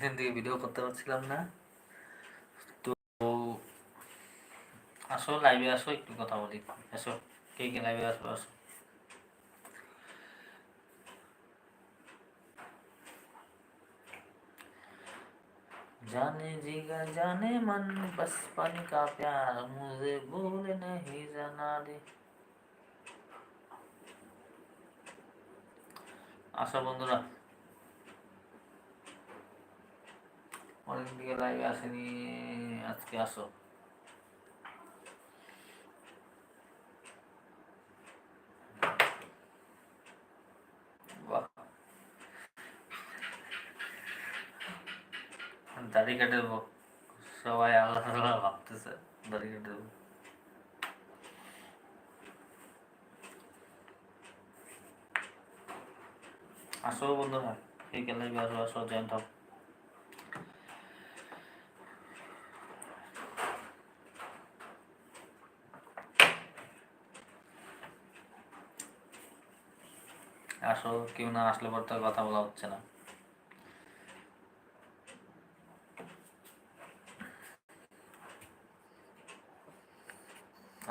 অনেকদিন থেকে ভিডিও করতে পারছিলাম না তো আসো লাইভে আসো একটু কথা বলি আসো কে কে লাইভে আসো আসো जाने जिगा जाने मन बचपन का प्यार मुझे भूल नहीं जाना रे আসো বন্ধুরা অনেকদিন থেকে লাইভে আসেনি আজকে আসো বাহ দাড়ি কেটে দেবো সবাই আলাদা আলাদা ভাবতেছে দাড়ি কেটে দেবো আসো বন্ধুরা এই খেলায় আসো আসো জয়েন্ট হও আসো কেউ না আসলে পর তো কথা বলা হচ্ছে না।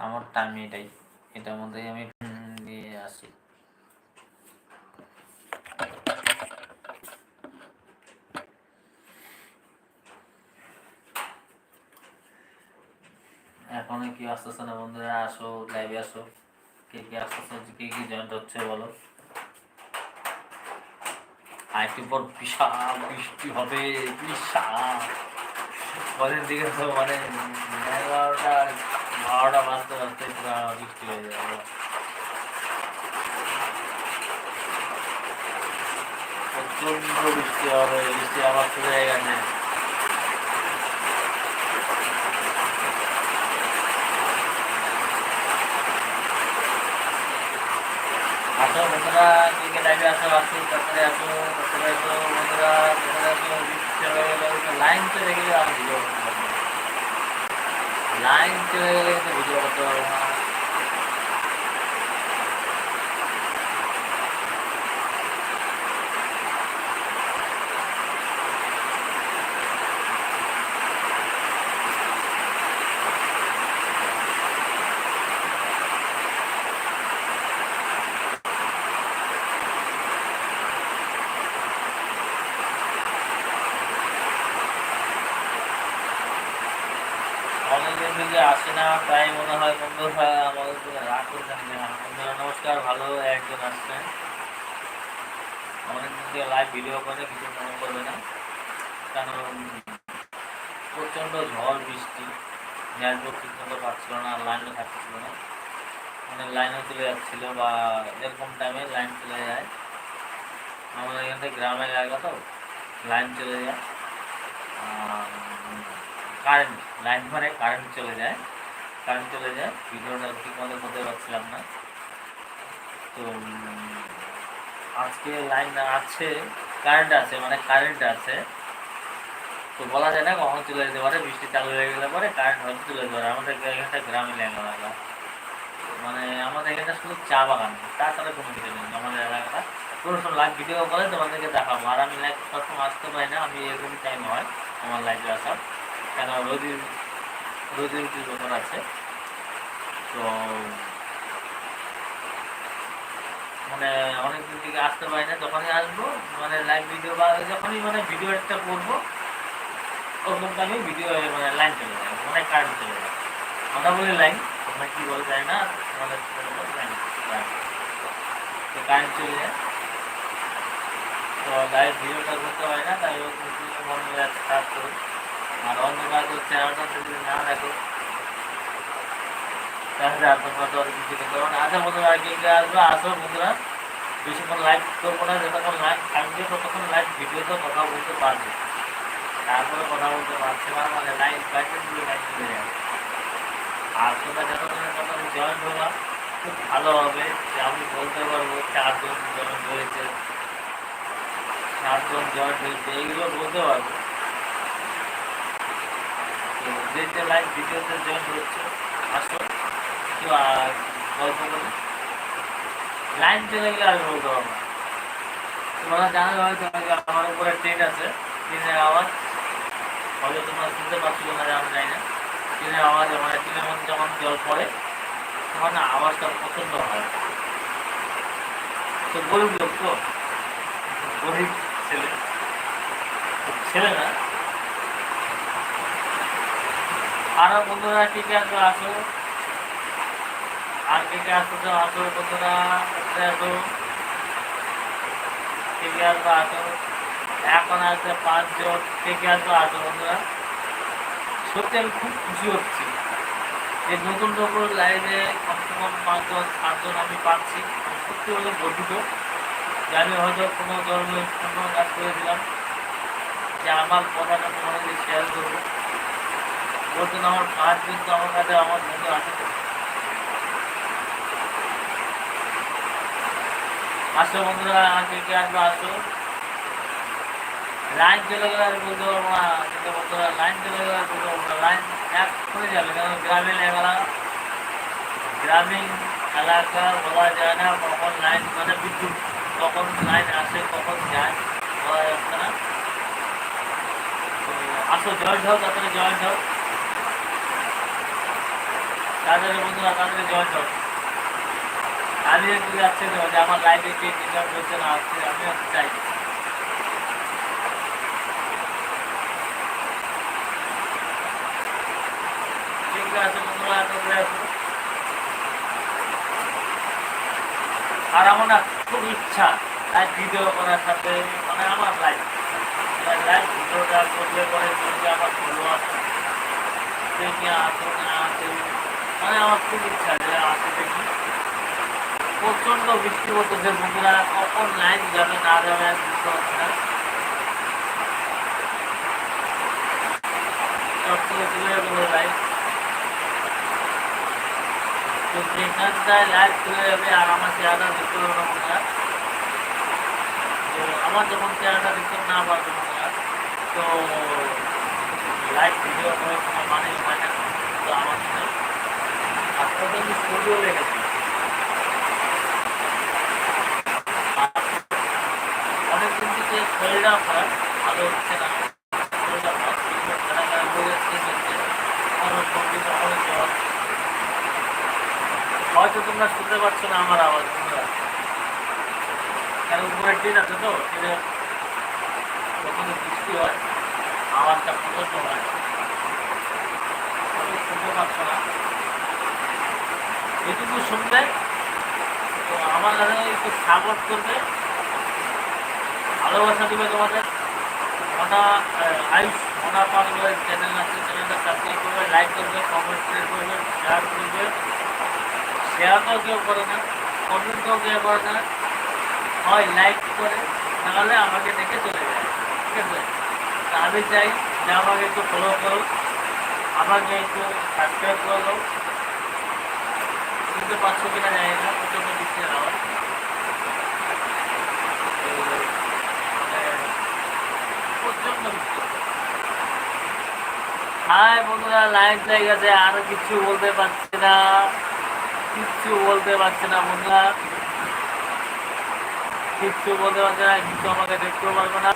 আমার টাইম এটাই। এটার মধ্যেই আমি দিয়ে আসি। এখন কি আসতেছে না বন্ধুরা, আসো লাইভে আসো। কে কে আসতেছে, কে কি জয়েন্ট হচ্ছে বলো। আরেকটু পর বিশাল বৃষ্টি হবে, বিশাল। দিকে তো মানে এগারোটা বারোটা বাজতে বাজতে বৃষ্টি হয়ে যাবে। প্রচণ্ড বৃষ্টি হবে, বৃষ্টি আবার শুরু হয়ে গেছে আসো বন্ধুরা কে কে লাইভে আসো আসো, তারপরে আসো তারপরে আসো, বন্ধুরা, তারপরে আসো হয়ে লাইন চলে গেলে আর ভিডিও লাইন চলে গেলে ভিডিও করতে পারব না অনেকদিন থেকে আসে না তাই হয় আমাদের রাগ নমস্কার, ভালো একজন আসছেন। অনেকদিন থেকে লাইভ ভিডিও করে, কিছু মনে করবে না। কারণ প্রচণ্ড ঝড়, বৃষ্টি। নেটওয়ার্ক ঠিক মতো পাচ্ছিল না লাইনও থাকছিল না। মানে লাইনও চলে যাচ্ছিল বা এরকম টাইমে লাইন চলে যায়। আমাদের এখান থেকে গ্রামে এলাকা তো লাইন চলে যায়। কারেন্ট লাইন মানে কারেন্ট চলে যায়। কারেন্ট চলে যায়। ভিডিওটা ঠিক মতো করতে পারছিলাম না। তো আজকে লাইন আছে কারেন্ট আছে মানে কারেন্ট আছে। তো বলা যায় না কখন চলে যেতে পারে, বৃষ্টি চালু হয়ে গেলে পরে কারেন্ট হয়তো চলে যেতে পারে। আমাদের এখানটা গ্রামে এলাকা মানে আমাদের এখানটা শুধু চা বাগান তাছাড়া কোনো কিছু নেই আমাদের এলাকাটা। কোনো সময় লাইভ ভিডিও করে তোমাদেরকে দেখাবো। আর আমি লাইভ সবসময় আসতে পারি না, আমি এরকমই টাইম হয় আমার লাইভে আসার। কেন রোজি রোজি রুটির ব্যাপার আছে, তো মানে অনেক দিন থেকে আসতে পারি না, যখনই আসব মানে লাইভ ভিডিও বা যখনই মানে ভিডিও একটা করব ওরকম টাইমে ভিডিও মানে লাইন চলে যায় মানে কারেন্ট চলে যায়। আমরা বলি লাইন তোমরা কি বলে যায় না আমাদের লাইন তো কারেন্ট চলে যায়। তো লাইভ ভিডিওটা করতে হয় না, তাই মন খারাপ করি। আর অন্ধকার তো চেহারাটা তাহলে আর তোমরা তো কিছু করতে পারো না। আচ্ছা বন্ধুরা, আর কে কে আসবে, আসো বন্ধুরা। বেশিক্ষণ লাইভ করব না, যতক্ষণ লাইভ থাকবে, ততক্ষণ লাইভ ভিডিওতে কথা বলতে পারবে। তারপরে কথা বলতে পারছে না মানে লাইভ লাইভে দিলে লাইভ চলে যাবে। আর তোমরা যতক্ষণের কথা জয়েন হলো খুব ভালো হবে যে আমি বলতে পারব চারজন জয়েন হয়েছে, চারজন জয়েন হয়েছে, এইগুলো বলতে পারব। যে যে লাইভ ভিডিওতে জয়েন হচ্ছে, আসো। লাইন চলে গেলে আমি বলতে পারব তোমরা জানো হয়তো আমার উপরে ট্রেন আছে। ট্রেনের আওয়াজ শুনতে পাচ্ছিল না যে আমি জানি না। ট্রেনের আওয়াজ মানে ট্রেনের মধ্যে যখন জল পড়ে তখন আওয়াজটা প্রচণ্ড হয়। তো গরিব লোক তো। গরিব ছেলে। ছেলে না? আরও বন্ধুরা, কে কে আসো আসো আর কে কে আসো তো আসো বন্ধুরা আসতে আসো কে কে আসো আসো এখন আসবে পাঁচজন কে কে আসো আসো বন্ধুরা? সত্যি আমি খুব খুশি হচ্ছি যে নতুন নতুন লাইভে কম পাঁচজন, সাতজন আমি পাচ্ছি। সত্যি বলে গর্বিত। যে আমি হয়তো কোনো ধরনের কোনো কাজ করেছিলাম যে আমার কথাটা তোমাদের শেয়ার করব। জন্য আমার কাজ কিন্তু আমার কাছে আমার বন্ধু আছে। আসো বন্ধুরা আগে কে আসবে আসো। লাইন চলে গেলে আর বলতে পারব না কিন্তু বন্ধুরা লাইন চলে গেলে আর বলতে পারব না, লাইন এক করে যাবে কারণ গ্রামীণ এলাকা গ্রামীণ এলাকা বলা যায় না, কখন লাইন মানে বিদ্যুৎ, কখন লাইন আসে, কখন যায়, বলা যাচ্ছে না। আসো জয়েন্ট হও, তাড়াতাড়ি জয়েন্ট হও। তাড়াতাড়ি বন্ধুরা, তাড়াতাড়ি জয়েন্ট হও। আমি একটু যাচ্ছে যে আমার লাইফে কে ইনকাম করছে না আসছে আমি চাই আর আমার না খুব ইচ্ছা লাইভ ভিডিও করার সাথে মানে আমার লাইফ লাইভ ভিডিওটা করলে পরে আমার আছে দেখি আসো না আসে মানে আমার খুব ইচ্ছা যে আসে দেখি। প্রচণ্ড বৃষ্টি পড়তেছে বন্ধুরা কখন লাইন যাবে না যাবে, বুঝতে পারছি যাবে আর আমার চেহারা দেখতে বন্ধুরা। তো আমার যখন চেহারাটা দেখতে না পারবে তো লাইভ ভিডিও করার কোনো মানে হয় না তো আমার সাথে আপনাদের স্টুডিও অনেকদিন থেকে শরীরটা খারাপ ভালো হচ্ছে না। শরীরটা খারাপ হয়ে কখনো সর্দি কখনো জ্বর হয়তো তোমরা শুনতে পাচ্ছ না আমার আওয়াজ তোমরা কারণ উপরের দিন আছে তো ট্রেনে যখন বৃষ্টি হয়, আওয়াজটা প্রচণ্ড হয়। শুনতে পাচ্ছ না। যেটুকু শুনবে তো আমার একটু সাপোর্ট করবে। ভালোবাসা দিবে তোমাদের। মনা আয়ুষ মনা পাগলের চ্যানেল আছে চ্যানেলটা সাবস্ক্রাইব করবে লাইক করবে কমেন্ট করবে শেয়ার করবে। শেয়ার তো কেউ করে না কমেন্টও কেউ করে না। হয় লাইক করে নাহলে আমাকে দেখে চলে যায়, ঠিক আছে? তা আমি চাই যে আমাকে একটু ফলো করো, আমাকে একটু সাবস্ক্রাইব করে দাও। শুনতে পাচ্ছ কিনা জানি না প্রচণ্ড আওয়াজ তো, মানে, প্রচণ্ড বৃষ্টি হাই বন্ধুরা হয়ে গেছে। আর কিছু বলতে পারছি না। কিচ্ছু বলতে পারছি না বন্ধুরা। কিচ্ছু বলতে পারছি না, কিছু আমাকে দেখতেও পারবে না।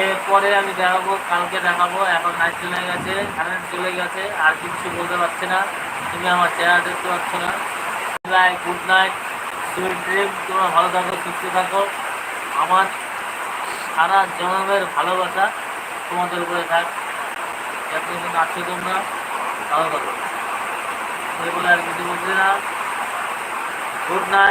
এরপরে আমি দেখাবো, কালকে দেখাবো। এখন নাইট চলে গেছে কারেন্ট চলে গেছে, আর কিছু বলতে পারছি না। তুমি আমার চেহারা দেখতে পাচ্ছ না। গুড নাইট সুইট ড্রিম তোমরা ভালো থাকো, সুস্থ থাকো। আমার সারা জনমের ভালোবাসা তোমাদের উপরে থাক। যতদিন আছো তোমরা ভালো। থাকো বলে আর কিছু বলছি না। Good night